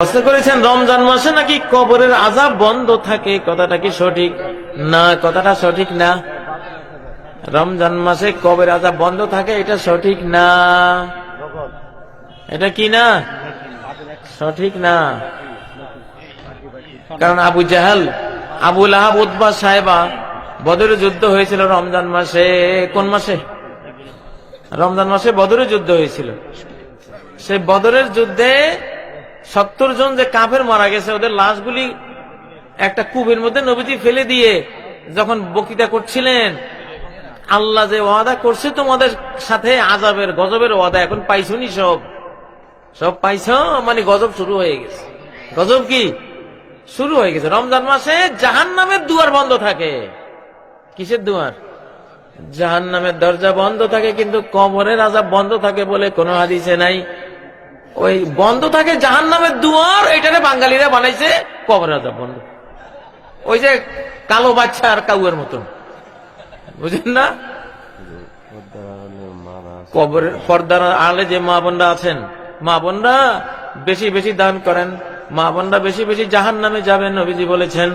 প্রশ্ন করেছেন, রমজান মাসে নাকি কবরের আজাব বন্ধ থাকে? কথাটা কি সঠিক? না, কথাটা সঠিক না। রমজান মাসে কবের আজাব বন্ধ থাকে, এটা সঠিক না। এটা কি না? সঠিক না। কারণ আবু জাহাল আবুল আহাব উদ্বা সাহেবা বদরের যুদ্ধ হয়েছিল রমজান মাসে। কোন মাসে? রমজান মাসে বদরের যুদ্ধ হয়েছিল। সে বদরের যুদ্ধে সত্তর জন যে কাফের মারা গেছে, ওদের লাশগুলি একটা কূপের মধ্যে নবীজি ফেলে দিয়ে যখন বক্তৃতা করছিলেন, আল্লাহ যে ওয়াদা করছে তোমাদের সাথে আজাবের গজবের ওয়াদা এখন পাইছনি সব? সব পাইছ? মানে গজব শুরু হয়ে গেছে। গজব কি? শুরু হয়ে গেছে। রমজান মাসে জাহান নামের দুয়ার বন্ধ থাকে। কিসের দুয়ার? জাহান নামের দরজা বন্ধ থাকে, কিন্তু কবরের আজাব বন্ধ থাকে বলে কোনো হাদিসে নাই। ওই বন্ধ থাকে জাহান নামের দুয়ার, এটারে বাঙালিরা বানাইছে কবরের আজাব বন্ধ। ওই যে কালো বাচ্চা আর কাউয়ের মতন। বুঝেন না? কবরের পর্দার আলে যে মা বোনরা আছেন, মা বোনরা বেশি বেশি দান করেন, মা বোনরা বেশি বেশি জাহান নামে যাবেন, নবীজি বলেছেন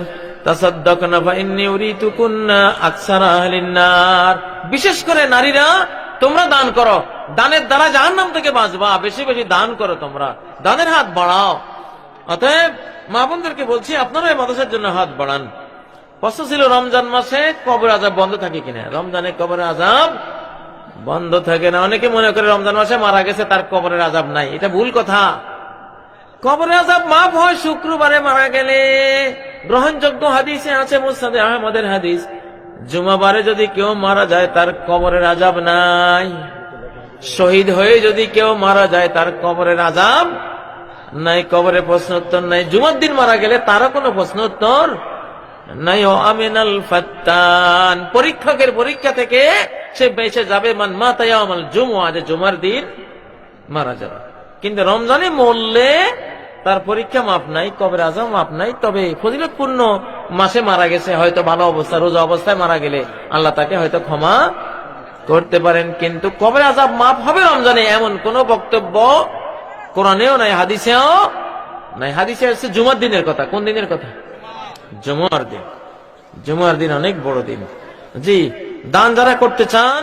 বিশেষ করে নারীরা, তোমরা দান করো দানের দ্বারা জাহান্নাম থেকে বাঁচবা, বেশি বেশি দান করো তোমরা। দানের হাত বাড়াও। অতএব মা বোনদেরকে বলছি আপনারা এই মাদ্রাসার জন্য হাত বাড়ান। প্রশ্ন ছিল, রমজান মাসে কবর আজাব বন্ধ থাকে কিনা? রমজানে কবর আজাব বন্ধ থাকে না। অনেকে মনে করে রমজান মাসে মারা গেছে, তার কবরের আজাব নাই। এটা ভুল কথা। কবরের আজাব মাফ হয়, শুক্রবারে মারা গেলে। গ্রহণযোগ্য হাদিসে আছে, মুস্তাদে আহমদের হাদিস। জুমাবারে যদি কেউ মারা যায়, তার কবরের আজাব নাই। শহীদ হয়ে যদি কেউ মারা যায়, তার কবরের আজাব নাই, কবরে প্রশ্ন উত্তর নাই। জুমার দিন মারা গেলে তারও কোনো প্রশ্ন উত্তর নাই। ও আমিনাল ফাত্তান। পরীক্ষকের পরীক্ষা থেকে সে বেঁচে যাবে। মান মাতায় আমাল জুমুয়া যে জুমার দিন মারা যাবে। কিন্তু রমজানে মরলে তার পরীক্ষা মাপ নাই কবের আজাম মাপ নাই। তবে ফজিলতপূর্ণ মাসে মারা গেছে, হয়তো ভালো অবস্থা, রোজা অবস্থায় মারা গেলে আল্লাহ তাকে হয়তো ক্ষমা করতে পারেন, কিন্তু কবে আজাব মাফ হবে রমজানে এমন কোন বক্তব্য কোরআনেও নাই, হাদিসেও নাই। হাদিসে আসছে জুমার দিনের কথা। কোন দিনের কথা? জুমার দিন। জুমার দিন অনেক বড় দিন। জি, দান যারা করতে চান